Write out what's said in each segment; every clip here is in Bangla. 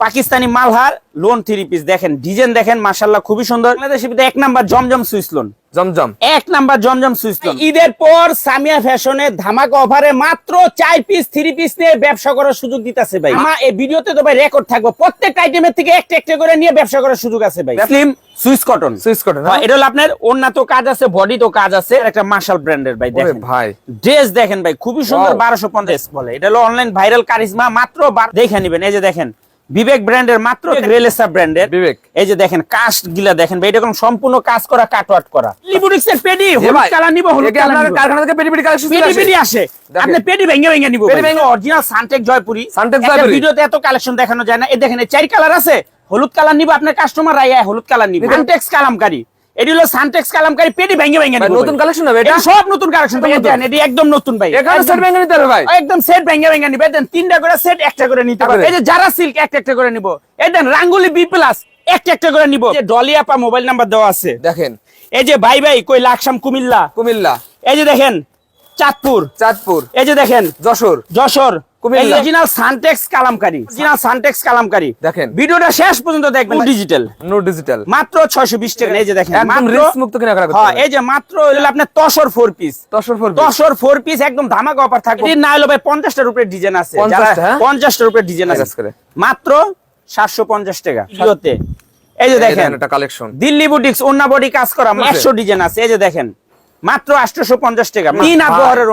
Pakistani Malhar lawn three piece দেখেন ডিজাইন দেখেন মাশাল্লাহ খুবই সুন্দর। বাংলাদেশের এক নাম্বার জমজম সুইস লোন জমজম। এক নাম্বার জমজম সুইচ লোন ঈদের পর সামিয়া ফ্যাশনে ধামাকা অফারে মাত্র চার পিস থ্রি পিস নিয়ে ব্যবসা করার সুযোগ দিতেছে ভাই। আমার এই ভিডিওতে তো ভাই রেকর্ড থাকব। প্রত্যেক আইটেমের থেকে একটা একটা করে নিয়ে ব্যবসা করার সুযোগ আছে ভাই। Slim Swiss cotton Swiss cotton এটা হলো আপনার ওন্না তো কাজ আছে বডি তো কাজ আছে একটা মার্শাল ব্র্যান্ডের ভাই দেখেন। ভাই। ড্রেস দেখেন ভাই খুবই সুন্দর. বারোশো পঞ্চাশ। বলে এটা হলো অনলাইন ভাইরাল কারিজমা মাত্র দেখে নিবেন এই যে দেখেন। বিবেক ব্র্যান্ডের মাত্র রেলেসা ব্র্যান্ডের। বিবেক। এই যে দেখেন কাস্ট গিলা দেখেন ভাই এটা কোনো সম্পূর্ণ কাজ করা কাটওয়ার্ট করা। লিবুডিক্সের পেডি এ হলুদ কালার নিব হলুদ কালার কারখানা থেকে পেডি পেডি কালেকশন পেডি পেডি আসে। আপনি পেডি ভেঙে ভেঙে নিব পেডি ভেঙে- অরিজিনাল সানটেক জয়পুরি সানটেক জয়পুরি। ভিডিওতে এত কালেকশন দেখানো যায় না। এই দেখেন এই চার কালার আছে। হলুদ কালার নিব আপনার কাস্টমার রাইয়া হলুদ কালার নিব। সানটেক্স কালামকারী। এটি হলো সানটেক্স কালামকারী পেডি ভেঙে ভেঙে নতুন collection হবে এটা? সব নতুন কালেকশন। দেন এটি একদম নতুন ভাই। এখানে সেট ভেঙে নিতে হবে ভাই। একদম সেট ভেঙে ভেঙে নিবে। দেন তিনটা করে সেট একটা করে নিতে পারবে এই যে যারা সিল্ক একটা একটা করে নিব। এই দেন রাঙ্গুলি বি প্লাস একটা একটা করে নিব। যে ডলিয়াপা মোবাইল নাম্বার দেওয়া আছে। দেখেন। এই যে ভাই ভাই কই লাকসাম কুমিল্লা? কুমিল্লা। এই যে দেখেন চাঁদপুর। চাঁদপুর। এই যে দেখেন Jessore. Jessore. Original Suntex Kalamkari. Original Suntex Kalamkari. দেখেন। ভিডিওটা শেষ পর্যন্ত দেখবেন। ডিজিটাল নো ডিজিটাল মাত্র 620 টাকা। এই যে দেখেন একদম মাত্র মুক্ত কেনাকাটা করতে হ্যাঁ এই যে মাত্র হলো আপনার তসর ফোর পিস দশর ফোর দশর ফোর পিস একদম ধামাকা অফার থাকবে। এটি না হলো ভাই পঞ্চাশটার উপরে ডিজাইন আছে। 50 যারা হ্যাঁ? উপরে ডিজাইন আছে। মাত্র সাতশো পঞ্চাশ টাকা ভিডিওতে। এই যে দেখেন কালেকশন দিল্লি বুটিক্স ওন্না বডি কাজ করা আছে। একশো ডিজাইন আছে। এই যে দেখেন মাত্র আটশোশো পঞ্চাশ টাকা। তিন।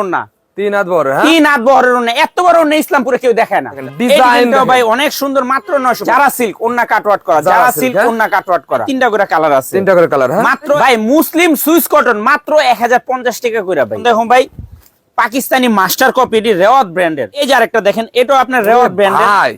ওন্না তিন হাত বড় হ্যাঁ? তিন হাত বহরের ওন্না এত বড় ওন্না ইসলামপুরে কেউ দেখায় না। দেখেন, এই design ডিজাইনটাও দেখেন। ভাই অনেক সুন্দর মাত্র নয়শো যারা সিল্ক ওন্না কাটওয়াট করা যারা যারা সিল্ক হ্যাঁ? কাটওয়াট করা। তিনটা করে কালার আছে। তিনটা করে কালার হ্যাঁ? মাত্র ভাই মুসলিম সুইস কটন মাত্র এক হাজার পঞ্চাশ টাকা করে ভাই। দেখুন ভাই পাকিস্তানি মাস্টার কপি এটি রেওয়াত ব্র্যান্ডের এই যে আরেকটা দেখেন এটাও আপনার রেওয়াত ব্র্যান্ডের ভাই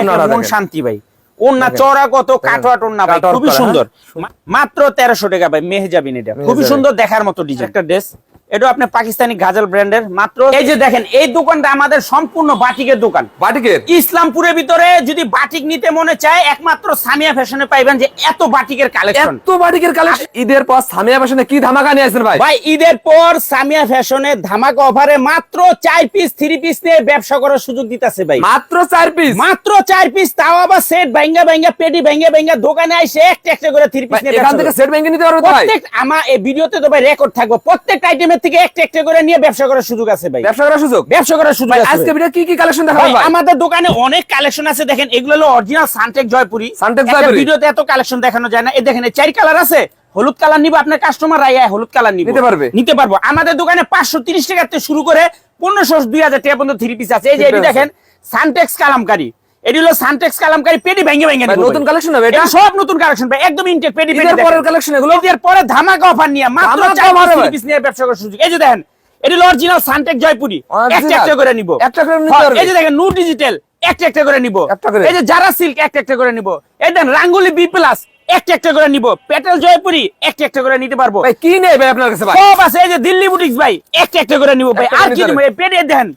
ওনারা মন শান্তি ভাই। ওন্না দেখেন। চড়া কত কাটওয়াট ওন্না ভাই খুবই সুন্দর। হ্যাঁ? মাত্র তেরোশো টাকা ভাই মেহজাবিন এটা। খুবই সুন্দর দেখার মতো ডিজাইন একটা ড্রেস এটা আপনি পাকিস্তানি গাজল ব্র্যান্ডের মাত্র এই যে দেখেন এই দোকানটা আমাদের সম্পূর্ণ বাটিকের দোকান। বাটিকের? ইসলামপুরের ভিতরে যদি বাটিক নিতে মনে চায় একমাত্র সামিয়া ফ্যাশনে পাইবেন যে এত বাটিকের কালেকশন। এত বাটিকের কালেকশন? ঈদের পর সামিয়া ফ্যাশনে কি ধামাকা নিয়ে আসছেন ভাই? ভাই ঈদের পর সামিয়া ফ্যাশনে ধামাকা অফারে মাত্র চার পিস থ্রি পিস নিয়ে ব্যবসা করার সুযোগ দিতেছে ভাই। মাত্র চার পিস মাত্র চার পিস তাও আবার সেট ভাঙ্গা ভাঙ্গা পেটি ভাঙ্গা ভাঙ্গা দোকানে আইসে একটা একটা করে থ্রি পিস নিয়ে এখান থেকে সেট ভেঙে নিতে পারবে ভাই? প্রত্যেক আমার এই ভিডিওতে তো ভাই রেকর্ড থাকবে প্রত্যেক আইটেমের থেকে একটা একটা করে নিয়ে ব্যবসা করার সুযোগ আছে ভাই। ব্যবসা করার সুযোগ? ব্যবসা করার সুযোগ আছে। আজকে ভিডিও কি কি কালেকশন ভাই, দেখাবেন ভাই? আমাদের দোকানে অনেক কালেকশন আছে দেখেন এগুলো হলো অরিজিনাল সানটেক জয়পুরি সানটেক জয়পুরি। ভিডিওতে এত কালেকশন দেখানো যায় না। এই দেখেন এই চার কালার আছে হলুদ কালার নিব আপনার কাস্টমার রাইয়া হলুদ কালার নিব। নিতে পারবে? নিতে পারব। আমাদের দোকানে পাঁচশো তিরিশ টাকা থেকে শুরু করে পনেরোশো দুই হাজার টাকা পর্যন্ত থ্রি পিস আছে। এই যে এটি দেখেন সানটেক্স কালামকারী। এটি হলো সানটেক্স কালামকারী পেটি ভেঙে ভেঙে নতুন collection হবে এটা? সব নতুন কালেকশন ভাই একদম ইনটেক পেটি পরের collection এগুলো? ঈদের পরে ধামাকা অফার নিয়ে মাত্র ধামাকা চার পিস নিয়ে ব্যবসা করার সুযোগ। এই যে দেখেন এটি হলো অরিজিনাল সানটেক জয়পুরি? একটা একটা করে নিব। একটা করে নিতে পারবে? এই যে দেখেন নু ডিজিটাল একটা একটা করে নিব। একটা করে? এই যে যারা সিল্ক একটা একটা করে নিব। এই দেন রাঙ্গুলি বি প্লাস একটা একটা করে নিব। পেটেল জয়পুরি একটা একটা করে নিতে পারব। ভাই কি নেই ভাই আপনার কাছে ভাই? সব আছে এই যে দিল্লি বুটিক্স ভাই একটা একটা করে নিব ভাই। আর কি নিব? এই পেডি দেন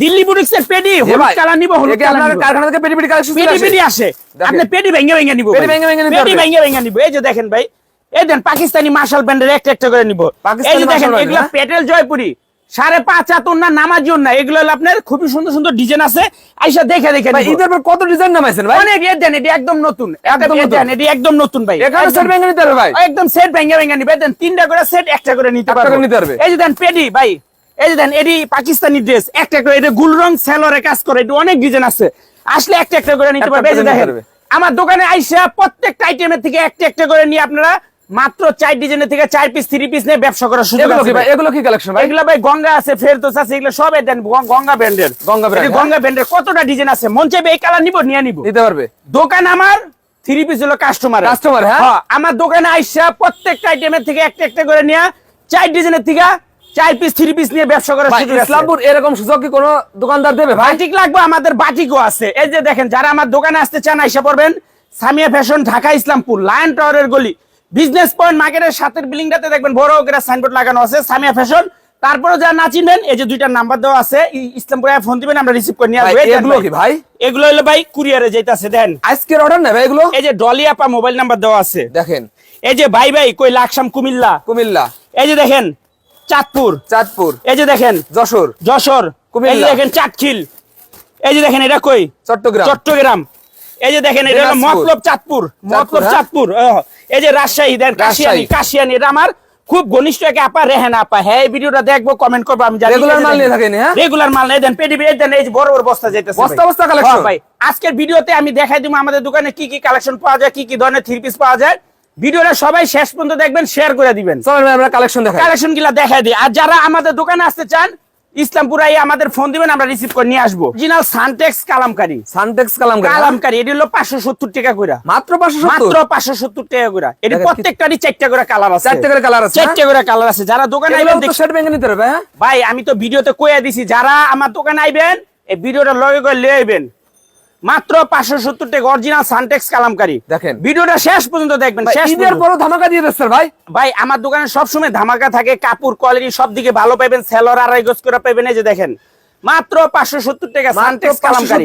দিল্লি বুটিক্স এর পেডি হলুদ কালার নিব হলুদ কালার আপনার কারখানা থেকে পেটি পেটি কালেকশন পেডি পেডি আসে? আপনি পেডি ভেঙে ভেঙে নিব। পেডি ভেঙে ভেঙে নিতে পেডি পারবে। ভেঙে ভেঙে নিব। এই যে দেখেন ভাই এই দেন পাকিস্তানি মার্শাল ব্যান্ডের একটা একটা করে নিব। পাকিস্তানি এই যে দেখেন এগুলো হ্যাঁ? পেটেল জয়পুরি সাড়ে পাঁচ হাত না নামার জন্য এগুলো আপনার খুবই সুন্দর সুন্দর ডিজাইন আছে। আইসা দেখে দেখে নিব। ঈদের পর কত ডিজাইন নামাইছেন ভাই? অনেক এর দেন এটি একদম নতুন। একদম দেন এটি একদম নতুন ভাই। এখানে সেট ভেঙে নিতে পারবে ভাই। একদম সেট ভেঙে ভেঙে নিবে। দেন তিনটা করে সেট একটা করে নিতে একটা করে নিতে পারবে। এই যে দেন পেডি ভাই। এই যে দেন এটি পাকিস্তানি ড্রেস একটা করে এটা গুল রং সেলরে কাজ করে এটা অনেক ডিজাইন আছে। আসলে একটা একটা করে নিতে পারবে এই যে দেখেন আমার দোকানে আইসা প্রত্যেকটা আইটেমের থেকে একটা একটা করে নিয়ে আপনারা মাত্র চার ডিজাইনের থেকে চার পিস থ্রি পিস নিয়ে ব্যবসা করার সুযোগ এগুলো আছে কি ভাই ভাই। এগুলো কি কালেকশন ভাই? এগুলো ভাই গঙ্গা আছে ফেরদোস আছে এগুলো সব দেন গঙ্গা ব্র্যান্ডের গঙ্গা হ্যাঁ? গঙ্গা ব্র্যান্ডের কতটা ডিজাইন আছে? মন চাইবে এই কালার নিব নিয়ে নিব। নিতে পারবে। দোকান আমার থ্রি পিস হলো কাস্টমার Customer, হ্যাঁ? আমার দোকানে আইসা প্রত্যেকটা আইটেমের থেকে একটা একটা করে নিয়ে চার ডিজাইনের থেকে চার পিস থ্রি পিস নিয়ে ব্যবসা করার সুযোগ ইসলামপুর এরকম সুযোগ কি কোনো দোকানদার দেবে বাটিক লাগবে আমাদের বাটিকও আছে। এই যে দেখেন যারা আমার দোকানে আসতে চান আইসা পড়বেন। সামিয়া ফ্যাশন ঢাকা ইসলামপুর লায়ন টাওয়ারের গলি। বিজনেস পয়েন্ট মার্কেটের সাথের বিল্ডিংটাতে দেখবেন বড় করে সাইনবোর্ড লাগানো আছে সামিয়া ফ্যাশন। তারপরে যারা না চিনবেন এই যে দুইটা নাম্বার দেওয়া আছে ইসলামপুরে ফোন দিবেন আমরা রিসিভ করে নিয়ে আসব। এগুলো। কি ভাই? এগুলো হলো ভাই কুরিয়ারে যাইতাছে দেন। আজকের অর্ডার ভাই এগুলো? এই যে ডলিয়াপা মোবাইল নাম্বার দেওয়া আছে। দেখেন। এই যে ভাই ভাই কই লাকসাম কুমিল্লা? কুমিল্লা। এই যে দেখেন চাঁদপুর। চাঁদপুর। এই যে দেখেন যশোর। যশোর। এই যে দেখেন চাটখিল এই যে দেখেন এটা কই? চট্টগ্রাম। চট্টগ্রাম। এই যে দেখেন এটা হলো মতলব চাঁদপুর। মতলব হ্যাঁ? চাঁদপুর এই যে রাজশাহী দেন কাশিয়ানি কাশিয়ানি এটা আমার খুব ঘনিষ্ঠ একে আপা রেহেন আপা। হ্যাঁ এই ভিডিওটা দেখব কমেন্ট করব আমি জানি। Regular মাল নিয়ে থাকেন, হ্যাঁ? রেগুলার মাল নেই দেন পেটি এই দেন এই যে বড় বড় বস্তা যাইতেছে বস্তা বস্তা? হ্যাঁ ভাই আজকের ভিডিওতে আমি দেখাই দিব আমাদের দোকানে কি কি কালেকশন পাওয়া যায় কি কি ধরনের থ্রি পিস পাওয়া যায়। ভিডিওটা সবাই শেষ পর্যন্ত দেখবেন শেয়ার করে দিবেন। চলেন আমরা কালেকশন দেখাই। কালেকশনগুলা দেখাই দিই। আর যারা আমাদের দোকানে আসতে চান ইসলামপুরাই আমাদের ফোন দিবেন আমরা রিসিভ করে নিয়ে আসব। Original Suntex Kalamkari. সানটেক্স কালাম গাড়ি, হ্যাঁ? কালামকারী এটি হলো পাঁচশো সত্তর টাকা করে। মাত্র পাঁচশো মাত্র পাঁচশো সত্তর টাকা করে। এটি প্রত্যেকটারই চারটা করে কালার আছে। চারটে করে কালার আছে চারটা করে কালার আছে। যারা দোকানে আইবেন সেট ভেঙে নিতে হবে হ্যাঁ? ভাই আমি তো ভিডিওতে কইয়া দিছি যারা আমার দোকানে আইবেন এই ভিডিওটা লগে করে লিয়ে আইবেন। মাত্র পাঁচশো সত্তর টাকা অরিজিনাল সানটেক্স কালামকারী। দেখেন। ভিডিওটা শেষ পর্যন্ত দেখবেন শেষ ঈদের পরও ধামাকা দিয়ে দিচ্ছে ভাই। ভাই আমার দোকানে সবসময় ধামাকা থাকে কাপড় কোয়ালিটি সব দিকে ভালো পাইবেন সেলর আড়াই গজ করে পাইবেন এই যে দেখেন। মাত্র পাঁচশো সত্তর টাকা সানটেক্স কালামকারী।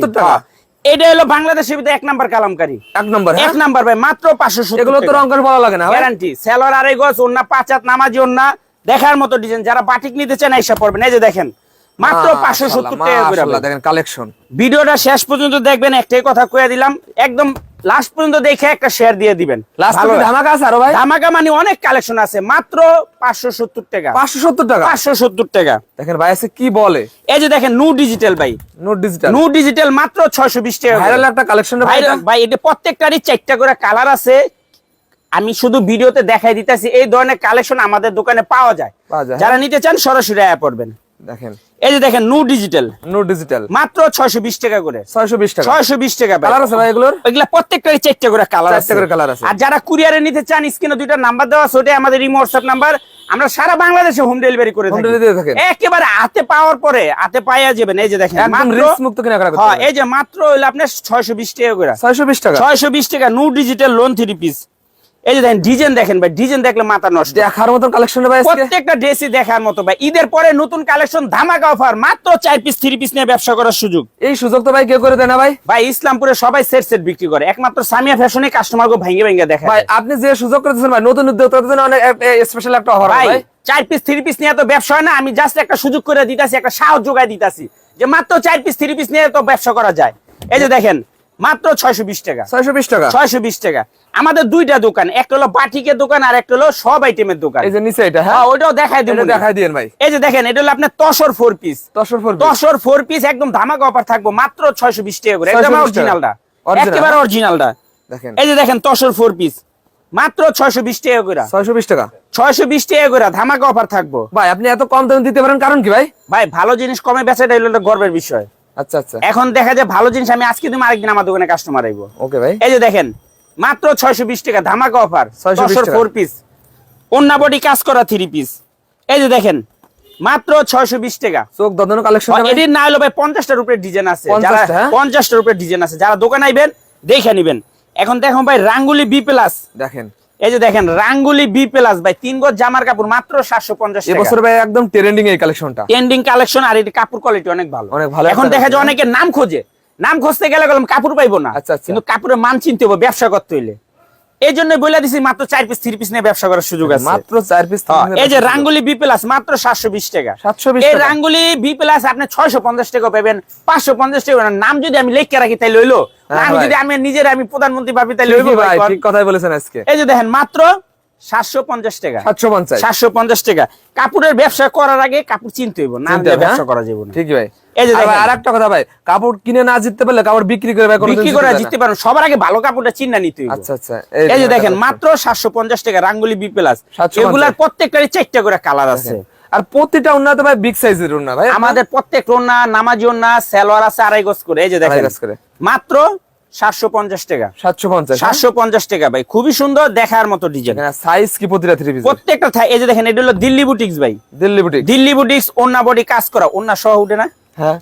এটা হলো বাংলাদেশের ভিতরে এক নাম্বার কালামকারী। এক নম্বর হ্যাঁ? এক নাম্বার ভাই মাত্র পাঁচশো সত্তর এগুলো তো রং করে বলা লাগে না গ্যারান্টি সেলর আড়াই গজ ওন্না পাঁচ হাত নামাজি ওন্না দেখার মতো ডিজাইন যারা বাটিক নিতে চান এইসব পড়বেন। এই যে দেখেন মাত্র পাঁচশো সত্তর টাকা দেখেন কালেকশন ভিডিওটা শেষ পর্যন্ত দেখবেন একটাই কথা কয়ে দিলাম একদম লাস্ট পর্যন্ত দেখে একটা শেয়ার দিয়ে দিবেন। ধামাকা আছে আরও ভাই? ধামাকা মানে অনেক কালেকশন আছে মাত্র পাঁচশো সত্তর টাকা। পাঁচশো সত্তর টাকা? পাঁচশো সত্তর টাকা। দেখেন ভাই আছে কি বলে? এই যে দেখেন নু ডিজিটাল ভাই। নোট ডিজিটাল নু ডিজিটাল মাত্র ছয়শো বিশ টাকা ভাইরাল একটা কালেকশন ভাই এটা? প্রত্যেকটারই চারটা করে কালার আছে। আমি শুধু ভিডিওতে দেখাই দিতেছি এই ধরনের কালেকশন আমাদের দোকানে পাওয়া যায়। পাওয়া যায়, যারা নিতে চান সরাসরি আয়া পড়বেন। দেখেন। এই যে দেখেন নু ডিজিটাল ডিজিটাল মাত্র ছয়শো বিশ টাকা করে। ছয়শো বিশ টাকা। ছয়শো বিশ টাকা কালার আছে ভাই এগুলোর? এগুলা প্রত্যেকটারই চারটা করে কালার চারটা করে colour আছে। আর যারা কুরিয়ারে নিতে চান স্ক্রিনে দুইটা নাম্বার দেওয়া আছে ওটাই আমাদের ইমো হোয়াটসঅ্যাপ নাম্বার আমরা সারা বাংলাদেশে হোম ডেলিভারি করে থাকি। একেবারে হাতে পাওয়ার পরে হাতে পাইয়া যাবেন। এই যে দেখেন একদম রিস্ক মুক্ত কেনাকাটা করতে হ্যাঁ এই যে মাত্র হইল আপনার ছয়শো বিশ টাকা করে। ছয়শো বিশ টাকা। ছয়শো বিশ টাকা no digital lawn three piece এই যে দেখেন ডিজাইন দেখেন ভাই ডিজাইন দেখলে মাথা নষ্ট। দেখার মতন কালেকশন ভাই প্রত্যেকটা ড্রেসই দেখার মতো ভাই। ঈদের পরে নতুন কালেকশন ধামাকা অফার মাত্র চার পিস থ্রি পিস নিয়ে ব্যবসা করার সুযোগ। এই সুযোগ তো ভাই কেউ করে দেয় না ভাই। ভাই ইসলামপুরে সবাই সেট সেট বিক্রি করে। একমাত্র সামিয়া ফ্যাশনে কাস্টমার গো ভেঙে ভেঙে দেখে। ভাই আপনি যে সুযোগ করে দিচ্ছেন ভাই নতুন উদ্যোক্তাদের জন্য অনেক স্পেশাল একটা অফার ভাই চার পিস থ্রি পিস নিয়ে তো ব্যবসা হয় না আমি জাস্ট একটা সুযোগ করে দিতাছি একটা সাহস যোগাই দিতাছি। যে মাত্র চার পিস থ্রি পিস নিয়ে তো ব্যবসা করা যায়। এই যে দেখেন মাত্র ছয়শো বিশ টাকা। ছয়শো বিশ টাকা? ছয়শো বিশ টাকা। আমাদের দুইটা দোকান একটা হলো বাটিকের দোকান আর একটা হলো সব আইটেমের দোকান। এই যে নিচে এটা হ্যাঁ? হ্যাঁ ওইটাও দেখাই এটা দেখাই ভাই। এই যে দেখেন এটা হলো আপনার তসর ফোর পিস দশের ফোর তসর ফোর পিস একদম ধামাকা অফার থাকব মাত্র ছয়শো বিশ টাকা করে। একদম অরিজিনালটা একেবারে? অরিজিনালটা দেখেন। এই যে দেখেন তসর ফোর পিস মাত্র ছয়শো বিশ টাকা করে। ছয়শো বিশ টাকা? ছয়শো বিশ টাকা করে ধামাকা অফার থাকব। ভাই আপনি এত কম দামে দিতে পারেন কারণ কি ভাই? ভাই ভালো জিনিস কমে বেচাটা হলো একটা গর্বের বিষয়। আচ্ছা আচ্ছা। এখন দেখা যায় ভালো জিনিস আমি আজকে দিন আরেকদিন আমার দোকানে কাস্টমার আইবো। ওকে ভাই। এই যে দেখেন মাত্র ছয়শো বিশ টাকা ধামাকা অফার 620 টাকা। ফোর পিস অন্য বডি কাজ করা থ্রি পিস এই যে দেখেন মাত্র ছয়শো বিশ টাকা। চোখ দন্দন কালেকশন এটির না হলো ভাই পঞ্চাশটার উপরে ডিজাইন আছে। 50 যারা হ্যাঁ? পঞ্চাশটার উপরে ডিজাইন আছে। যারা দোকানে আইবেন দেখে নিবেন। এখন দেখুন ভাই রাঙ্গুলি বি প্লাস দেখেন। এই যে দেখেন রাঙ্গুলি বি প্লাস ভাই তিন গজ জামার কাপড় মাত্র সাতশো পঞ্চাশ এবছর ভাই একদম ট্রেন্ডিং এই কালেকশনটা ট্রেন্ডিং কালেকশন আর এটি কাপড় কোয়ালিটি অনেক ভালো। অনেক ভালো এখন দেখা যায়। অনেকে নাম খোঁজে। নাম খুঁজতে গেলে গেলাম কাপড় পাইবো না। আচ্ছা, আচ্ছা। কিন্তু কাপড়ের মান চিনতে হবে ব্যবসা করতে হইলে। এই জন্য বলে দিছি মাত্র চার পিস থ্রি পিস নিয়ে ব্যবসা করার সুযোগ আছে। মাত্র চার পিস এই যে রাঙ্গুলি বি প্লাস মাত্র সাতশো বিশ টাকা। 720 এই রাঙ্গুলি বি প্লাস আপনি ছয়শো পঞ্চাশ টাকা পাবেন পাঁচশো পঞ্চাশ টাকা। নাম যদি আমি লিখে রাখি তাই লইলো আমি যদি আমি নিজের আমি প্রধানমন্ত্রী ভাবি ভাই ঠিক কথাই বলেছেন আজকে। এই যে দেখেন মাত্র সাতশো পঞ্চাশ টাকা। সাতশো পঞ্চাশ। সাতশো পঞ্চাশ টাকা। কাপড়ের ব্যবসা করার আগে কাপড় চিনতে হইব না ব্যবসা হ্যাঁ? করা যাবে না। ঠিকই ভাই। এই যে আর একটা কথা ভাই কাপড় কিনে না জিততে পারলে কাপড় বিক্রি করে ভাই বিক্রি করে জিততে পারে সবার আগে ভালো কাপড়টা চিন্তা নিতে হইব। আচ্ছা আচ্ছা এই যে দেখেন মাত্র সাতশো পঞ্চাশ টাকা রাঙ্গুলি বি প্লাস এগুলার প্রত্যেকটারই চারটা করে কালার আছে। আর প্রতিটা উন্নত ভাই বিগ সাইজের উন্না ভাই। আমাদের প্রত্যেক ওন্না নামাজি ওন্না সালোয়ার আছে আড়াই গজ করে এই যে দেখেন। করে। মাত্র সাতশো পঞ্চাশ টাকা। সাতশো পঞ্চাশ সাতশো পঞ্চাশ টাকা ভাই। খুবই সুন্দর দেখার মতো ডিজাইন সাইজ কি প্রতিটা থ্রি পিস প্রত্যেকটা এই যে দেখেন এটা হলো দিল্লি বুটিক্স ভাই। দিল্লি বুটিক দিল্লি বুটিক্স ওন্না বডি কাজ করা। ওন্না সহ উঠে না? হ্যাঁ।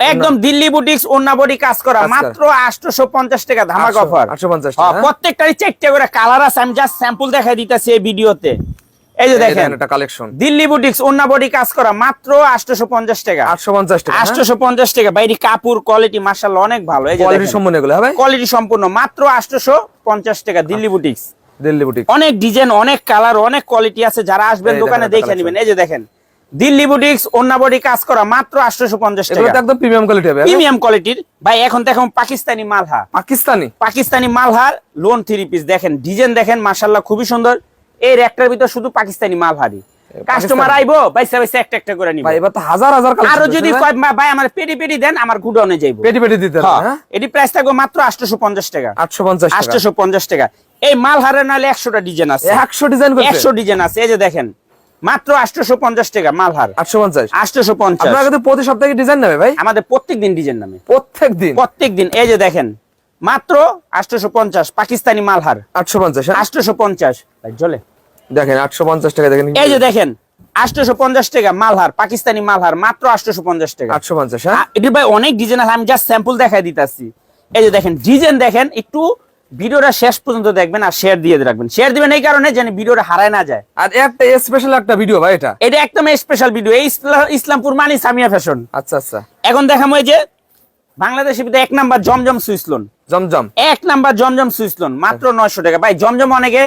একদম দিল্লি বুটিক্স ওন্না বডি কাজ করা। মাত্র আটশো পঞ্চাশ টাকা ধামাক 800 অফার 850 হ্যাঁ, টাকা, প্রত্যেকটারই চারটে করে। কালার আছে আমি জাস্ট স্যাম্পল দেখাই দিতেছি এই ভিডিওতে এই যে দেখেন একটা কালেকশন দিল্লি বুটিক্স ওন্না বডি কাজ করা মাত্র আটশো পঞ্চাশ টাকা। আটশো পঞ্চাশ টাকা হ্যাঁ? আটশো পঞ্চাশ টাকা। বাইরে কাপড় কোয়ালিটি মার্শাল অনেক ভালো। এই যে কোয়ালিটি সম্পূর্ণ এগুলো হবে? কোয়ালিটি সম্পূর্ণ মাত্র আটশো পঞ্চাশ টাকা দিল্লি বুটিক্স দিল্লি বুটিক অনেক ডিজাইন অনেক কালার অনেক কোয়ালিটি আছে। যারা আসবেন দোকানে দেখে। নেবেন। এই যে দেখেন দিল্লি বুটিক্স অন্যা বডি কাজ করা মাত্র আটশোশো পঞ্চাশ এগুলো তো টাকা একদম প্রিমিয়াম কোয়ালিটি হবে প্রিমিয়াম কোয়ালিটির ভাই এখন দেখুন পাকিস্তানি মালহা Pakistani? Pakistani Malhar lawn three piece দেখেন ডিজাইন দেখেন মাশাল্লাহ খুবই সুন্দর। এই র্যাকটার ভিতর শুধু পাকিস্তানি মালহারি কাস্টমার আইবো বাইসা বাইসা একটা একটা করে নিবে। ভাই এবার তো হাজার হাজার আরও কালেকশন যদি ভাই। আমার পেটি পেটি দেন আমার গুডাউনে যাইবো। পেটি পেটি দিতে হ্যাঁ। এটি প্রাইস থাকবে মাত্র আটশোশো পঞ্চাশ টাকা। আটশো পঞ্চাশ টাকা। আটশোশো পঞ্চাশ টাকা। এই মালহারের নাহলে একশোটা ডিজাইন আছে। একশো ডিজাইন করছে? একশো ডিজাইন আছে। এই যে দেখেন মাত্র আটশোশো পঞ্চাশ টাকা মালহার আটশো পঞ্চাশ? আটশোশো পঞ্চাশ। আপনার প্রতি সপ্তাহে ডিজাইন নেবে ভাই? আমাদের প্রত্যেক দিন ডিজাইন নামে। প্রত্যেক দিন? প্রত্যেক দিন। এই যে দেখেন মাত্র আটশোশো পঞ্চাশ পাকিস্তানি মালহার আটশো পঞ্চাশ হ্যাঁ? আটশোশো পঞ্চাশ। চলে দেখেন আটশো পঞ্চাশ টাকা দেখেন এই যে দেখেন আটশোশো পঞ্চাশ টাকা মালহার পাকিস্তানি মালহার মাত্র আটশোশো পঞ্চাশ টাকা। আটশো পঞ্চাশ হ্যাঁ? এটি ভাই অনেক ডিজাইন আছে আমি জাস্ট স্যাম্পল দেখাই দিতেছি। এই যে দেখেন ডিজাইন দেখেন একটু ভিডিওটা শেষ পর্যন্ত দেখবেন আর শেয়ার দিয়ে রাখবেন। শেয়ার দিবেন এই কারণে যেন ভিডিওটা হারায় না যায়। আর একটা স্পেশাল একটা ভিডিও ভাই এটা। এটা একদম স্পেশাল ভিডিও এই ইসলামপুর মানি সামিয়া ফ্যাশন আচ্ছা আচ্ছা। এখন দেখাম ওই যে বাংলাদেশের ভিতরে এক নাম্বার জমজম সুইসলন জমজম। এক নাম্বার জমজম সুইসলন মাত্র নয়শো টাকা। ভাই জমজম অনেকে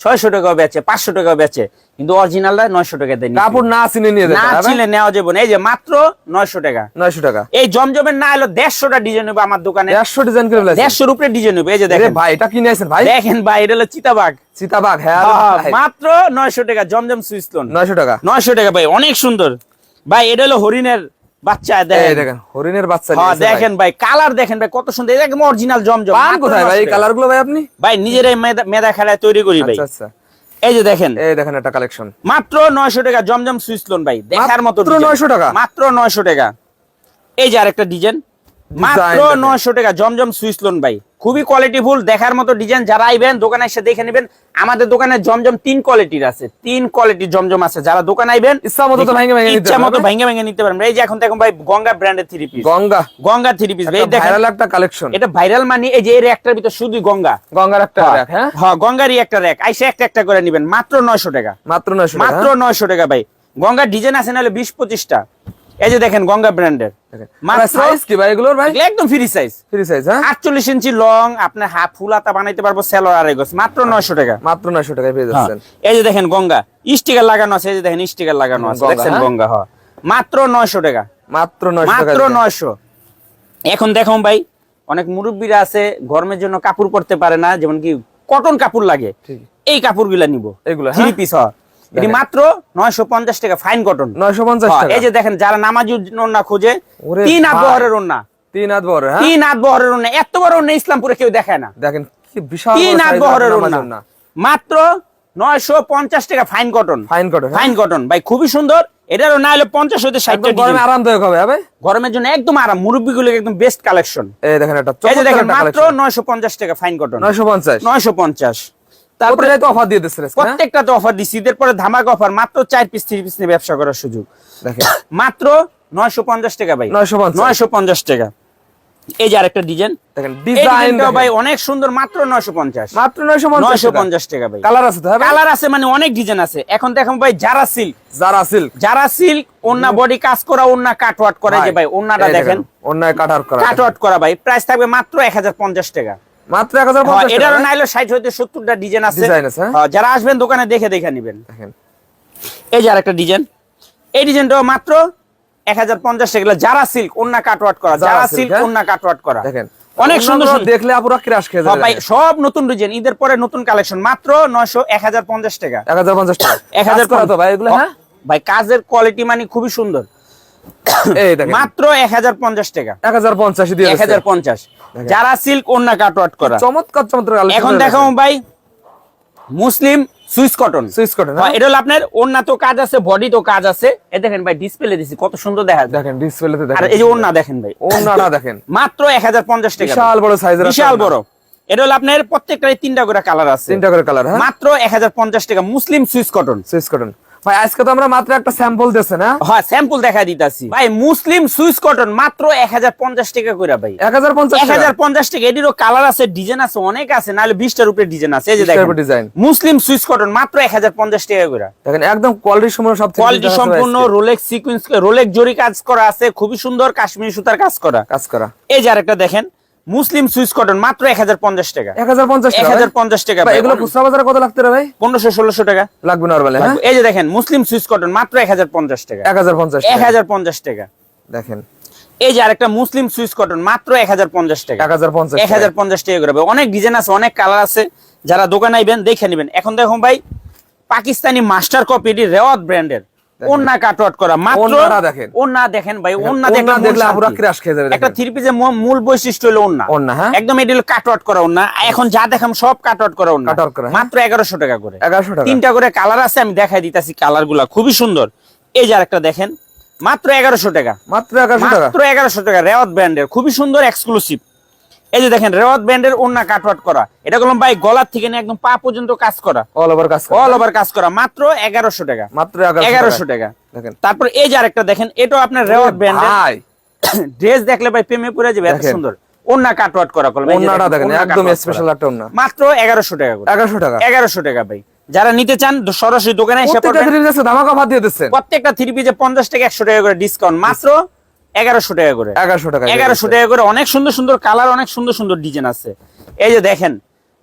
ছয়শো টাকা বেচে পাঁচশো টাকা বেচে কিন্তু অরিজিনালটা নয়শো টাকা দেয় কাপড় না চিনে নিয়ে না ছিলে নেওয়া যাবে না। এই যে মাত্র নয়শো টাকা। নয়শো টাকা। এই জমজমের না এলো দেড়শোটা ডিজাইন হবে আমার দোকানে। দেড়শো ডিজাইন করে দেড়শোর উপরে ডিজাইন হবে। এই যে দেখেন। ভাই এটা কিনে আছেন ভাই? দেখেন ভাই এটা হলো চিতাবাগ চিতাবাঘ হ্যাঁ মাত্র নয়শো টাকা জমজম সুইসলন নয়শো টাকা। নয়শো টাকা ভাই অনেক সুন্দর। ভাই এটা হলো হরিণের বাচ্চা দেখেন। দেখেন হরিণের বাচ্চা হ্যাঁ নিয়েছে ভাই। দেখেন ভাই কালার দেখেন ভাই কত সুন্দর একদম অরিজিনাল জমজম। পান কোথায় ভাই এই কালারগুলো ভাই আপনি? ভাই নিজেরাই মেদা খেলায় তৈরি করি ভাই। আচ্ছা আচ্ছা। এই যে দেখেন। এই দেখেন একটা কালেকশন মাত্র নয়শো টাকা জমজম সুইসলন ভাই দেখার মতো মাত্র 900 টাকা? মাত্র নয়শো টাকা। এই যে আরেকটা ডিজাইন মাত্র দেখেন। নয়শো টাকা জমজম সুইসলন ভাই। খুবই কোয়ালিটিফুল দেখার মতো ডিজাইন যারা আইবেন দোকানে এসে দেখে নেবেন। আমাদের দোকানে জমজম তিন কোয়ালিটির আছে। তিন কোয়ালিটির জমজম আছে। যারা দোকানে আইবেন ইচ্ছা মতো ভেঙে ভেঙে নিতে ইচ্ছা মতো পারবেন। ভেঙে ভেঙে নিতে পারবেন। এই যে এখন দেখুন ভাই গঙ্গা ব্র্যান্ডের three piece Ganga. Ganga three piece ভাই দেখেন ভাইরাল একটা কালেকশন এটা ভাইরাল মানে এই যে এর একটার ভিতর শুধু গঙ্গা। গঙ্গার একটা rack, হ্যাঁ? হ্যাঁ গঙ্গারই একটা র্যাক আইসে একটা একটা করে নিবেন। মাত্র নয়শো টাকা। মাত্র নয়শো টাকা মাত্র নয়শো টাকা ভাই। গঙ্গার ডিজাইন আছে নাহলে বিশ পঁচিশটা। এই যে দেখেন গঙ্গা ব্র্যান্ডের। মাত্র সাইজ কি ভাই এগুলোর ভাই? একদম ফ্রি সাইজ ফ্রি সাইজ হ্যাঁ? ইঞ্চি লং হাফ ফুল হাতা বানাইতে পারব সেলোর মাত্র নয়শো টাকা। মাত্র নয়শো টাকায় পেয়ে হ্যাঁ। যাচ্ছেন। এই যে দেখেন গঙ্গা। স্টিকার লাগানো আছে এই যে দেখেন স্টিকার লাগানো আছে। গঙ্গা, হ্যাঁ? গঙ্গা হ্যাঁ। মাত্র নয়শো টাকা। মাত্র টাকা মাত্র নয়শো। এখন দেখুন ভাই অনেক মুরব্বীরা আছে গরমের জন্য কাপড় পরতে পারে না যেমন কি কটন কাপড় লাগে। এই কাপড়গুলা নিব। এগুলো, থ্রি হ্যাঁ? এটি মাত্র নয়শো পঞ্চাশ টাকা ফাইন কটন পঞ্চাশ টাকা। এই যে দেখেন যারা নামাজি ওন্না খোঁজে তিন হাত বহরের ওন্না তিন হাত বড় হ্যাঁ? তিন হাত বহরের ওন্না এত বড় ওন্না ইসলামপুরে কেউ দেখায় না। দেখেন কি বিশাল তিন হাত বহরের ওন্না মাত্র নয়শো পঞ্চাশ টাকা fine cotton fine cotton fine cotton ভাই খুবই সুন্দর। এটারও না হলে পঞ্চাশ হতে ষাট একদম গরমে আরামদায়ক হবে হ্যাঁ ভাই? গরমের জন্য একদম আরাম মুরব্বী গুলো একদম বেস্ট কালেকশন এই দেখেন এই দেখেন মাত্র কালেকশন নয়শো পঞ্চাশ টাকা ফাইন কটন নয়শো পঞ্চাশ। নয়শো পঞ্চাশ। তারপরে তারপরে তো অফার দিয়ে দিচ্ছে হ্যাঁ? প্রত্যেকটাতে অফার দিচ্ছি ঈদের পরে ধামাক অফার মাত্র চার পিস থ্রি পিস নিয়ে ব্যবসা করার সুযোগ। দেখেন। মাত্র নয়শো পঞ্চাশ টাকা ভাই। নয়শো পঞ্চাশ। টাকা। এই যে আরেকটা ডিজাইন দেখেন এই ভাই অনেক সুন্দর মাত্র নয়শো পঞ্চাশ। মাত্র নয়শো পঞ্চাশ নয়শো পঞ্চাশ টাকা ভাই। কালার আছে তো হ্যাঁ কালার আছে মানে অনেক ডিজাইন আছে। এখন দেখুন ভাই যারা সিল্ক যারা সিল্ক যারা সিল্ক ওন্না বডি কাজ করা ওন্না কাটওয়াট করে যে ভাই ওন্নাটা দেখেন কাটার করা। কাটওয়াট করা ভাই। প্রাইস থাকবে মাত্র এক হাজার পঞ্চাশ টাকা। মাত্র এক হাজার হ্যাঁ, এটারও টাকা, নাইলে ষাট হইতে সত্তরটা ডিজাইন আছে। Design আছে, হ্যাঁ? হ্যাঁ, যারা আসবেন দোকানে দেখে দেখে নিবেন। দেখেন। এই যে আরেকটা ডিজাইন এই ডিজাইনটাও মাত্র এক হাজার পঞ্চাশ টাকা। যারা সিল্ক ওন্না কাটওয়াট করা যারা সিল্ক হ্যাঁ? ওন্না কাটওয়াট করা। দেখেন। অনেক সুন্দর সুন্দর। দেখলে আপুরা ক্রাশ খেয়ে হ্যাঁ, যাবে ভাই সব নতুন ডিজাইন ঈদের পরে নতুন কালেকশন মাত্র নয়শো এক হাজার পঞ্চাশ টাকা। এক হাজার পঞ্চাশ টাকা। এক হাজার কাজ তো ভাই এগুলো হ্যাঁ? ভাই কাজের কোয়ালিটি মানে খুবই সুন্দর। মাত্র এক হাজার পঞ্চাশ টাকা। এক হাজার পঞ্চাশ এক হাজার পঞ্চাশ। যারা সিল্ক ওন্না কাটওয়াট করা। চমৎকার চমৎকার এখন রয়েছে। দেখো ভাই মুসলিম সুইস কটন। কটন হ্যাঁ, এটা হলো আপনার ওন্না তো কাজ আছে বডি তো কাজ আছে। এ দেখেন ভাই ডিসপ্লে দিছি কত সুন্দর দেখা যায় দেখেন ডিসপ্লেতে আর দেখেন। এই যে ওন্না দেখেন ভাই। ওন্নাটা দেখেন। মাত্র এক হাজার পঞ্চাশ টাকা। বিশাল বড় সাইজের বিশাল বড়। এটা হলো আপনার প্রত্যেকটাই তিনটা করে কালার আছে। তিনটা করে কালার হ্যাঁ। মাত্র এক হাজার পঞ্চাশ টাকা মুসলিম সুইস কটন। Swiss cotton. ভাই আজকে তো আমরা মাত্র একটা স্যাম্পল দিয়েছে না? হ্যাঁ স্যাম্পল দেখা দিতাছি। ভাই মুসলিম সুইস কটন মাত্র এক হাজার পঞ্চাশ টাকা করে ভাই। এক হাজার পঞ্চাশ এক হাজার পঞ্চাশ টাকা এটিরও কালার আছে ডিজাইন আছে অনেক আছে নাহলে বিশটার উপরে ডিজাইন আছে এই যে 20 দেখেন। design। মুসলিম সুইস কটন মাত্র এক হাজার পঞ্চাশ টাকা করে। দেখেন একদম কোয়ালিটি সম্পূর্ণ সব কোয়ালিটি সম্পূর্ণ। রোলেক্স সিকুয়েন্স রোলেক্স জরি কাজ করা আছে খুবই সুন্দর কাশ্মীরি সুতার কাজ করা। কাজ করা। এই যে আরেকটা দেখেন মুসলিম সুইস কটন মাত্র এক হাজার পঞ্চাশ টাকা। এক হাজার পঞ্চাশ এক হাজার পঞ্চাশ টাকা ভাই, এগুলো খুচরা বাজারে কত লাগতে ভাই? পনেরোশো ষোলোশো টাকা। লাগবে নর্মালি হ্যাঁ? এই যে দেখেন মুসলিম সুইস কটন মাত্র এক হাজার পঞ্চাশ টাকা। এক হাজার পঞ্চাশ এক হাজার পঞ্চাশ টাকা। দেখেন। এই যে আরেকটা মুসলিম সুইস কটন মাত্র এক হাজার পঞ্চাশ টাকা। এক হাজার পঞ্চাশ এক হাজার পঞ্চাশ টাকা করে অনেক ডিজাইন আছে অনেক কালার আছে। যারা দোকানে আইবেন দেখে নেবেন। এখন দেখুন ভাই পাকিস্তানি মাস্টার কপি এটি রেওয়াত ব্র্যান্ডের। ওন্না কাটওয়াট করা। মাত্র ওন্নাটা দেখেন। ওন্না দেখেন ভাই ওন্না ওন্না দেখলে দেখলে শান্তি। পুরা crash খেয়ে যাবে একটা থ্রি পিসের মূল বৈশিষ্ট্য হলো ওন্না ওন্না, হ্যাঁ? একদম এটি হলো কাটওয়াট করা ওন্না এখন যা দেখাম সব কাটওয়াট করা ওন্না Cut করা, হ্যাঁ? মাত্র এগারোশো টাকা করে। টাকা। তিনটা করে কালার আছে আমি দেখাই দিতেছি কালারগুলা খুবই সুন্দর। এই যে আরেকটা দেখেন মাত্র এগারোশো টাকা। মাত্র এগারোশো টাকা। মাত্র এগারোশো টাকা রেওয়াত ব্র্যান্ডের খুবই সুন্দর এক্সক্লুসিভ এই যে দেখেন রেওয়াত ব্র্যান্ডের ওন্না কাটওয়াট করা। এটা করলাম ভাই গলার থেকে নিয়ে একদম পা পর্যন্ত কাজ করা। অল ওভার কাজ অল ওভার কাজ করা। মাত্র এগারোশো টাকা। মাত্র এগারোশো টাকা। দেখেন। তারপর এই যে আরেকটা দেখেন এটাও আপনার রেওয়াত ব্র্যান্ডের ভাই। ড্রেস দেখলে ভাই প্রেমে পড়ে যাবে এত সুন্দর। ওন্না কাটওয়াট করা করলাম। এই ওন্নাটা দেখেন একদম স্পেশাল একটা ওন্না মাত্র এগারোশো টাকা করে। এগারোশো টাকা। এগারোশো টাকা ভাই। যারা নিতে চান সরাসরি দোকানে এসে প্রত্যেকটা থ্রি পিসে ধামাকা ভাত দিয়ে দিচ্ছেন। প্রত্যেকটা থ্রি পিসে পঞ্চাশ টাকা একশো টাকা করে ডিসকাউন্ট মাত্র এগারোশো টাকা করে। এগারোশো টাকা এগারোশো টাকা করে। অনেক সুন্দর সুন্দর কালার অনেক সুন্দর সুন্দর ডিজাইন আছে। এই যে দেখেন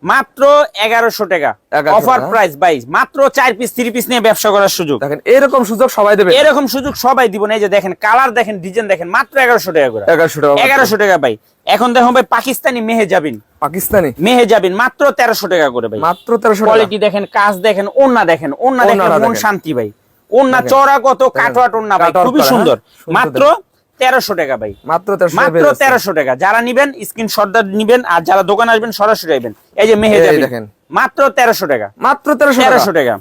মাত্র এগারোশো টাকা। অফার প্রাইস বাইশ মাত্র চার পিস থ্রি পিস নিয়ে ব্যবসা করার সুযোগ। দেখেন এরকম সুযোগ সবাই দেবে এরকম সুযোগ সবাই দিব না। এই যে দেখেন কালার দেখেন ডিজাইন দেখেন মাত্র এগারোশো টাকা করে। এগারোশো টাকা এগারোশো টাকা ভাই। এখন দেখো ভাই পাকিস্তানি মেহে যাবিন পাকিস্তানি? মেহে যাবিন মাত্র তেরোশো টাকা করে ভাই। মাত্র তেরোশো কোয়ালিটি দেখেন কাজ দেখেন ওন্না দেখেন ওন্না দেখেন মন। শান্তি ভাই। ওন্না। চড়া কত দেখেন। কাটওয়াট ওন্না ভাই খুবই হ্যাঁ? সুন্দর। মাত্র তেরোশো টাকা ভাই। মাত্র মাত্র তেরোশো টাকা। যারা নিবেন স্ক্রিন শর্দার নিবেন আর যারা দোকান আসবেন সরাসরি আসবেন এই যে মেহে দেখেন। মাত্র তেরোশো টাকা। মাত্র তেরোশো তেরোশো টাকা।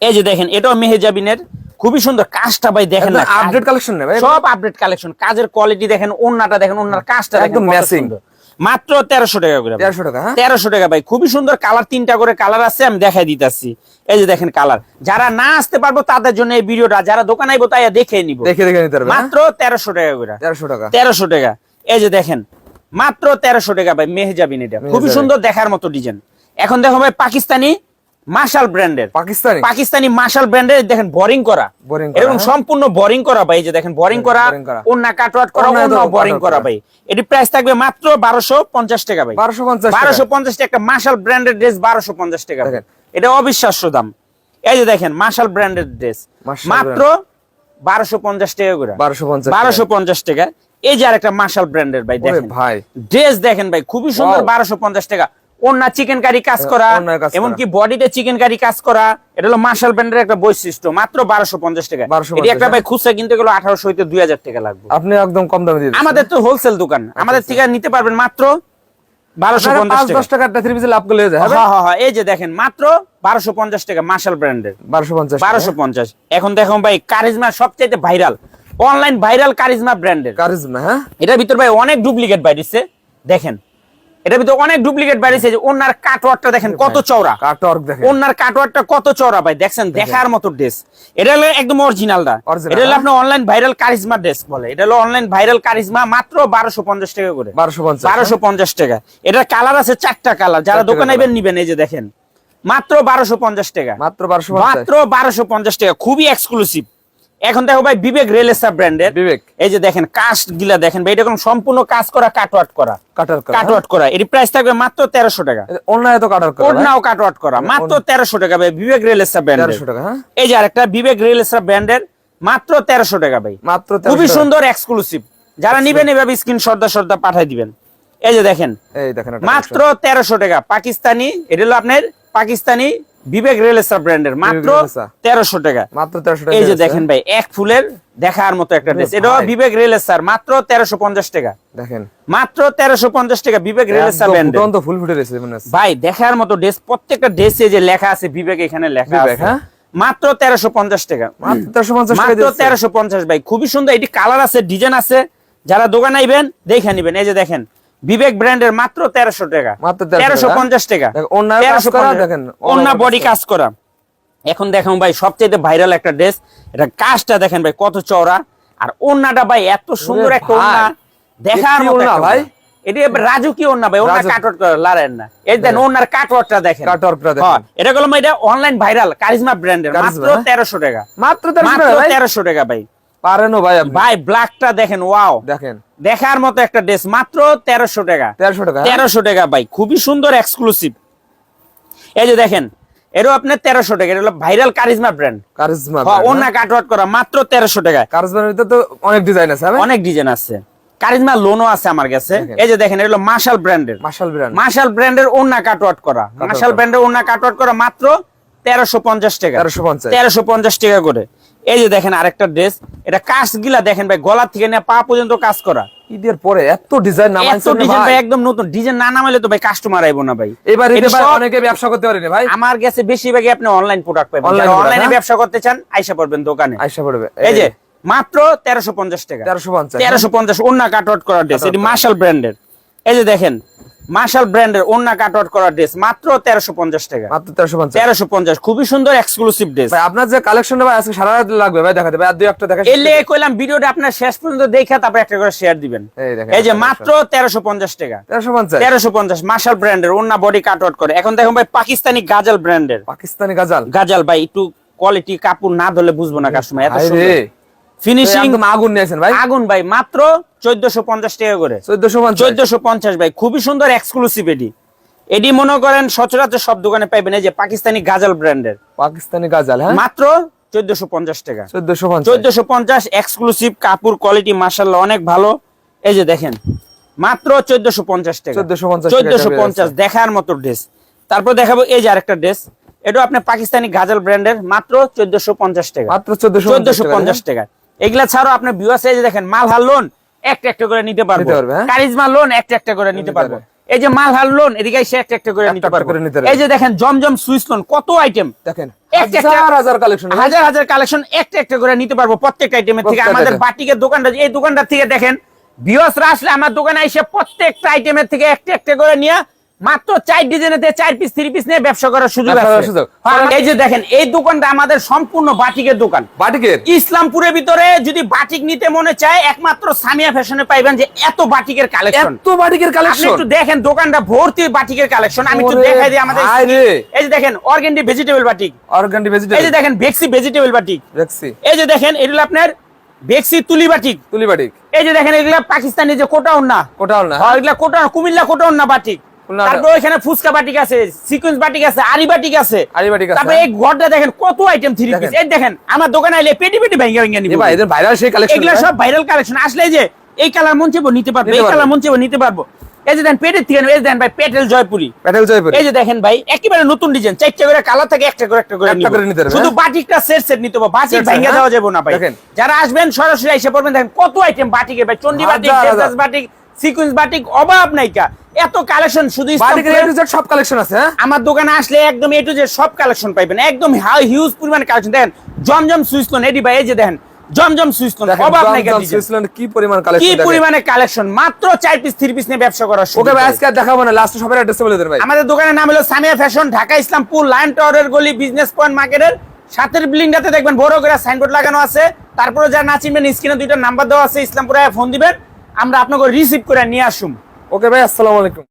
এই যে দেখেন এটাও মেহেজাবিনের। খুবই সুন্দর কাজটা ভাই দেখেন না। আপডেট কালেকশন সব আপডেট কালেকশন কাজের কোয়ালিটি দেখেন ওন্নাটা দেখেন ওনার কাজটা একদম। সুন্দর। মাত্র তেরোশো টাকা করে তেরোশো টাকা হ্যাঁ? তেরোশো টাকা ভাই। খুবই সুন্দর কালার তিনটা করে কালার আছে আমি দেখাই দিতেছি। এই যে দেখেন কালার। যারা না আসতে পারব তাদের জন্য এই ভিডিওটা যারা দোকান আইবো তাই দেখে নিবো। দেখে দেখে নিতে পারবে মাত্র তেরোশো টাকা করে। তেরোশো টাকা। তেরোশো টাকা। এই যে দেখেন মাত্র তেরোশো টাকা ভাই মেহেজাবিন এটা। খুবই সুন্দর দেখার মতো ডিজাইন এখন দেখো ভাই পাকিস্তানি মার্শাল ব্র্যান্ডের পাকিস্তানি? পাকিস্তানি মার্শাল ব্র্যান্ডের দেখেন বোরিং করা। এরকম হ্যাঁ। সম্পূর্ণ বোরিং করা ভাই যে দেখেন বোরিং করা অন্য কাটওয়াট করা অন্য বোরিং করা। ভাই। এটি প্রাইস থাকবে মাত্র বারোশো পঞ্চাশ টাকা ভাই। বারোশো পঞ্চাশ বারোশো পঞ্চাশ টাকা একটা মার্শাল ব্র্যান্ডের ড্রেস বারোশো পঞ্চাশ টাকা দেখেন। এটা অবিশ্বাস্য দাম। এই যে দেখেন মার্শাল ব্র্যান্ডের ড্রেস মাত্র বারোশো পঞ্চাশ টাকা করে। বারোশো পঞ্চাশ বারোশো পঞ্চাশ টাকা। এই যে আরেকটা মার্শাল ব্র্যান্ডের ভাই দেখেন। ভাই। ড্রেস দেখেন ভাই খুবই সুন্দর Wow. বারোশো পঞ্চাশ টাকা। অন্য চিকেন কারি কাজ করা করা। এমনকি বডিতে চিকেন কারি কাজ করা এটা হলো মার্শাল ব্র্যান্ডের একটা বৈশিষ্ট্য মাত্র বারোশো পঞ্চাশ টাকা। 1250 এটি একটা ভাই খুচরা কিনতে গেলে আঠারোশো হইতে দুই হাজার টাকা লাগবে। আপনি একদম কম দামে দিয়ে আমাদের তো হোলসেল দোকান আমাদের থেকে নিতে পারবেন মাত্র বারোশো পঞ্চাশ দশ টাকা। থ্রি পিসে লাভ করলে হয়ে হ্যাঁ হ্যাঁ হ্যাঁ এই যে দেখেন মাত্র বারোশো পঞ্চাশ টাকা মার্শাল ব্র্যান্ডের বারোশো পঞ্চাশ বারোশো পঞ্চাশ। এখন দেখুন ভাই কারিজমা সবচেয়ে ভাইরাল অনলাইন ভাইরাল কারিজমা ব্র্যান্ডের কারিজমা হ্যাঁ? এটার ভিতর ভাই অনেক ডুপ্লিকেট বাইরেছে দেখেন এটার ভিতর অনেক ডুপ্লিকেট যে ওনার কাটওয়ার্কটা দেখেন কত চওড়া। কাটওয়ার্ক দেখেন। ওনার কাটওয়ার্কটা কত চওড়া ভাই দেখছেন? দেখার মতো ড্রেস এটা হলো একদম অরিজিনালটা এটা হলো হ্যাঁ? আপনার অনলাইন ভাইরাল কারিজমা ড্রেস বলে। এটা হলো অনলাইন ভাইরাল কারিজমা মাত্র বারোশো পঞ্চাশ টাকা করে। বারোশো পঞ্চাশ বারোশো পঞ্চাশ টাকা। এটার কালার আছে চারটা কালার যারা দোকানে। নেবেন নিবেন এই যে দেখেন। মাত্র বারোশো পঞ্চাশ টাকা। মাত্র বারোশো মাত্র বারোশো পঞ্চাশ টাকা। খুবই এক্সক্লুসিভ এখন দেখো ভাই বিবেক রেলেসা ব্র্যান্ডের। বিবেক। এই যে দেখেন কাস্ট গিলা দেখেন ভাই এটা কোনো সম্পূর্ণ কাজ করা কাটওয়াট করা। কাটওয়াট করা এর প্রাইস থাকবে মাত্র তেরোশো টাকা। অন্যায় তো কাটার করা ওড়নাও কাটওয়াট করা মাত্র তেরোশো টাকা ভাই বিবেক রেলেসা ব্র্যান্ডের। হ্যাঁ। এই যে আরেকটা বিবেক রেলেসা ব্র্যান্ডের মাত্র তেরোশো টাকা ভাই। মাত্র খুবই 1300 টাকা। সুন্দর এক্সক্লুসিভ যারা নিবেন এভাবে স্ক্রিন সর্দা সর্দা পাঠাই দিবেন। এই যে দেখেন এই দেখেন মাত্র তেরোশো টাকা। পাকিস্তানি এটা হলো আপনার পাকিস্তানি বিবেক রেলেসা ব্র্যান্ডের মাত্র রেলেসা। তেরোশো টাকা। মাত্র তেরোশো টাকা এই যে দেখেন ভাই এক ফুলের দেখার মতো একটা ড্রেস। এটা। বিবেক রেলেসার মাত্র তেরোশো পঞ্চাশ টাকা। দেখেন। মাত্র তেরোশো পঞ্চাশ টাকা বিবেক রেলেসা ফুটন্ত ফুল ফুটে রয়েছে মনে। ভাই দেখার মতো ড্রেস প্রত্যেকটা ড্রেসে যে লেখা আছে বিবেক এখানে লেখা আছে। হ্যাঁ? মাত্র তেরোশো পঞ্চাশ টাকা। মাত্র তেরোশো পঞ্চাশ টাকা মাত্র। তেরোশো পঞ্চাশ ভাই। খুবই সুন্দর এটি কালার আছে ডিজাইন আছে। যারা দোকানে আইবেন দেখে নিবেন। এই যে দেখেন বিবেক ব্র্যান্ডের মাত্র তেরোশো টাকা। 1300 তেরোশো পঞ্চাশ টাকা। দেখেন, কাজ করা, দেখেন, অন্য বডি কাজ করা। এখন দেখুন ভাই সবচেয়ে ভাইরাল একটা ড্রেস এটা কাজটা দেখেন ভাই কত চওড়া। আর ওন্নাটা ভাই এত সুন্দর একটা ওন্না দেখার মতো ভাই? এটা রাজু কি ওন্না ভাই ওন্না কাটওয়াট করে লারেন না। এই দেন ওন্নার কাটওয়াটটা দেখেন। কাটওয়ার্কটা দেখেন। হ্যাঁ, এটা গেল এটা অনলাইন ভাইরাল কারিজমা ব্র্যান্ডের মাত্র হ্যাঁ? তেরোশো টাকা। মাত্র তেরোশো মাত্র টাকা ভাই। তেরোশো টাকা ভাই। পারেনও ভাই ভাই ব্ল্যাকটা দেখেন ওয়াও দেখেন। দেখার মতো একটা ড্রেস মাত্র তেরোশো টাকা। তেরোশো টাকা। হ্যাঁ? তেরোশো টাকা ভাই খুবই সুন্দর এক্সক্লুসিভ এই যে দেখেন এরও আপনার তেরোশো টাকা এটা হলো ভাইরাল কারিজমা ব্র্যান্ড কারিজমা অন্য কাটওয়াট করা মাত্র তেরোশো টাকা। কারিজমার ভিতরে তো অনেক ডিজাইন আছে হ্যাঁ অনেক ডিজাইন আছে। কারিজমা লোনও আছে আমার কাছে। এই যে দেখেন এটা হলো মার্শাল ব্র্যান্ডের মার্শাল ব্র্যান্ড মার্শাল ব্র্যান্ডের ওন্না কাটওয়াট করা। মার্শাল। ব্র্যান্ডের ওন্না কাটওয়াট করা মাত্র তেরোশো পঞ্চাশ টাকা। তেরোশো পঞ্চাশ টাকা করে। এই যে দেখেন আরেকটা ড্রেস এটা কাজ গিলা দেখেন ভাই গলা থেকে নিয়ে পা পর্যন্ত কাজ করা। ঈদের পরে এত ডিজাইন এত নামাইছেন ডিজাইন ভাই। একদম নতুন। ডিজাইন না নামাইলে তো ভাই কাস্টমার আইবো না ভাই। এবার ঈদে ভাই অনেকে ব্যবসা করতে পারেনি ভাই। আমার কাছে বেশিরভাগই আপনি অনলাইন প্রোডাক্ট পাবেন। যারা অনলাইনে হ্যাঁ? ব্যবসা করতে চান আইসা পড়বেন দোকানে। আইসা পড়বে। এই যে মাত্র তেরোশো পঞ্চাশ টাকা। তেরোশো পঞ্চাশ তেরোশো পঞ্চাশ ওন্না কাটওয়াট করা ড্রেস এটি মার্শাল ব্র্যান্ডের এই যে দেখেন মার্শাল ব্র্যান্ডের ওন্না কাটওয়াট করা ড্রেস মাত্র তেরোশো পঞ্চাশ টাকা। মাত্র তেরোশো পঞ্চাশ। তেরোশো পঞ্চাশ খুবই সুন্দর এক্সক্লুসিভ ড্রেস ভাই আপনার যে কালেকশনটা ভাই আজকে সারা রাত লাগবে ভাই দেখাতে। ভাই আর দুই একটা দেখা এলে কইলাম ভিডিওটা আপনার শেষ পর্যন্ত দেখে তারপর একটা করে শেয়ার দিবেন। এই দেখেন এই যে মাত্র তেরোশো পঞ্চাশ টাকা। তেরোশো পঞ্চাশ? তেরোশো পঞ্চাশ মার্শাল ব্র্যান্ডের ওন্না বডি কাটওয়াট করে। এখন দেখুন ভাই পাকিস্তানি গাজাল ব্র্যান্ডের পাকিস্তানি গাজাল? গাজাল ভাই একটু কোয়ালিটি কাপড় না ধরলে বুঝব না কাস্টমার এত সুন্দর। ফিনিশিং আগুন নিয়েছেন ভাই। আগুন ভাই মাত্র চোদ্দশো পঞ্চাশ টাকা করে চোদ্দশো পঞ্চাশ ভাই খুবই সুন্দর এক্সক্লুসিভ এটি এটি মনে করেন সচরাচর সব দোকানে পাইবেন এই যে পাকিস্তানি গাজাল ব্র্যান্ডের পাকিস্তানি গাজাল হ্যাঁ মাত্র চোদ্দশো পঞ্চাশ টাকা চোদ্দশো পঞ্চাশ এক্সক্লুসিভ কাপড় কোয়ালিটি মার্শাল্লাহ অনেক ভালো এই যে দেখেন মাত্র চোদ্দশো পঞ্চাশ টাকা 1450 টাকা চোদ্দশো পঞ্চাশ। দেখার মতো ড্রেস তারপর দেখাবো এই যে আরেকটা ড্রেস এটা আপনার পাকিস্তানি গাজাল ব্র্যান্ডের মাত্র চোদ্দশো পঞ্চাশ টাকা মাত্র চোদ্দশো পঞ্চাশ টাকা এগুলা ছাড়াও আপনার বিওয়াস এই যে দেখেন মালহার লোন একটা একটা করে নিতে পারব। হ্যাঁ? কারিজমা লোন একটা একটা করে নিতে পারব। এই যে মালহার লোন এদিকে এসে একটা একটা করে নিতে পারব। এই যে দেখেন জমজম সুইস লোন কত আইটেম দেখেন হাজার হাজার কালেকশন হাজার হাজার কালেকশন একটা একটা করে নিতে পারব প্রত্যেকটা আইটেমের থেকে। আমাদের। বাটিকের দোকানটা এই দোকানটা থেকে দেখেন বিয়সরা আসলে আমার দোকানে এসে প্রত্যেকটা আইটেমের থেকে একটা একটা করে নিয়ে মাত্র চার ডিজাইনের থেকে চার পিস থ্রি পিস নিয়ে ব্যবসা করার সুযোগ। হ্যাঁ, এই যে দেখেন এই দোকানটা আমাদের সম্পূর্ণ বাটিকের দোকান। বাটিকের? ইসলামপুরের ভিতরে যদি বাটিক নিতে মনে চায় একমাত্র সামিয়া ফ্যাশনে পাইবেন যে এত বাটিকের কালেকশন এত বাটিকের কালেকশন একটু দেখেন দোকানটা ভর্তি বাটিকের কালেকশন আমি একটু দেখাই দিই আমাদের এই যে দেখেন অর্গেন্ডি ভেজিটেবল বাটিক। অর্গানটি এই যে দেখেন ভেক্সি ভেজিটেবল বাটিক। দেখছি এই যে দেখেন এগুলো আপনার বেক্সি তুলি বাটিক। তুলি বাটিক। এই যে দেখেন এগুলা পাকিস্তানি যে কোটাউন না কোটাল না হ্যাঁ, এগুলা কোটা কুমিল্লা কোটাও না বাটিক। তারপর ফুচকা বাটিক আছে সিকুয়েন্স বাটিক আছে আরি বাটিক আছে। আরি বাটিক আছে, তারপরে হ্যাঁ। এই ঘরটা দেখেন কত আইটেম থ্রি পিস এই দেখেন আমার দোকানে আইলে পেটি পেটি ভেঙে ভেঙে এ নিব ভাই এদের ভাইরাল সেই কালেকশন এগুলা সব ভাইরাল কালেকশন আসলে যে এই কালার মন চাইব নিতে পারব এই কালার মন চাইব নিতে পারব। এই যে দেন পেটের থেকে এই দেন ভাই পেটেল জয়পুরি। প্যাটেল জয়পুর। এই যে দেখেন ভাই একেবারে নতুন ডিজাইন চারটা করে কালার থাকে একটা করে একটা করে একটা করে নিতে শুধু হ্যাঁ? বাটিকটা সেট সেট নিতে হবে বাটিক হ্যাঁ? দেওয়া যাবে না ভাই। যারা আসবেন সরাসরি এসে পড়বেন দেখেন কত আইটেম বাটিকের ভাই Chandi batik. Batik sequence batik অভাব নাইকা এত কালেকশন শুধু সব কালেকশন আছে হ্যাঁ? আমার দোকানে আসলে একদম এ টু জেড সব কালেকশন পাইবেন। একদম হিউজ পরিমাণ কালেকশন দেখেন জমজম সুইসলন এডি ভাই এই যে দেখেন জমজম সুইসলন অভাব জম নাইকা জম ডিজাইন। সুইজারল্যান্ড কি পরিমাণ কালেকশন দেখেন? পরিমাণে কালেকশন মাত্র চার পিস থ্রি পিস নিয়ে ব্যবসা করার ওকে ভাই আজকে দেখাবো না লাস্ট সবার অ্যাড্রেস বলে দেন ভাই। আমাদের দোকানের নাম হলো সামিয়া ফ্যাশন ঢাকা ইসলামপুর লায়ন টাওয়ারের গলি বিজনেস পয়েন্ট মার্কেটের সাথের বিল্ডিংটাতে দেখবেন বড় করে সাইনবোর্ড লাগানো আছে। তারপরে যারা না চিনবেন স্ক্রিনে দুইটা নাম্বার দেওয়া আছে ইসলামপুরে ফোন দিবেন। আমরা আপনাকে রিসিভ করে নিয়ে আসুন। ওকে ভাই আসসালামু আলাইকুম।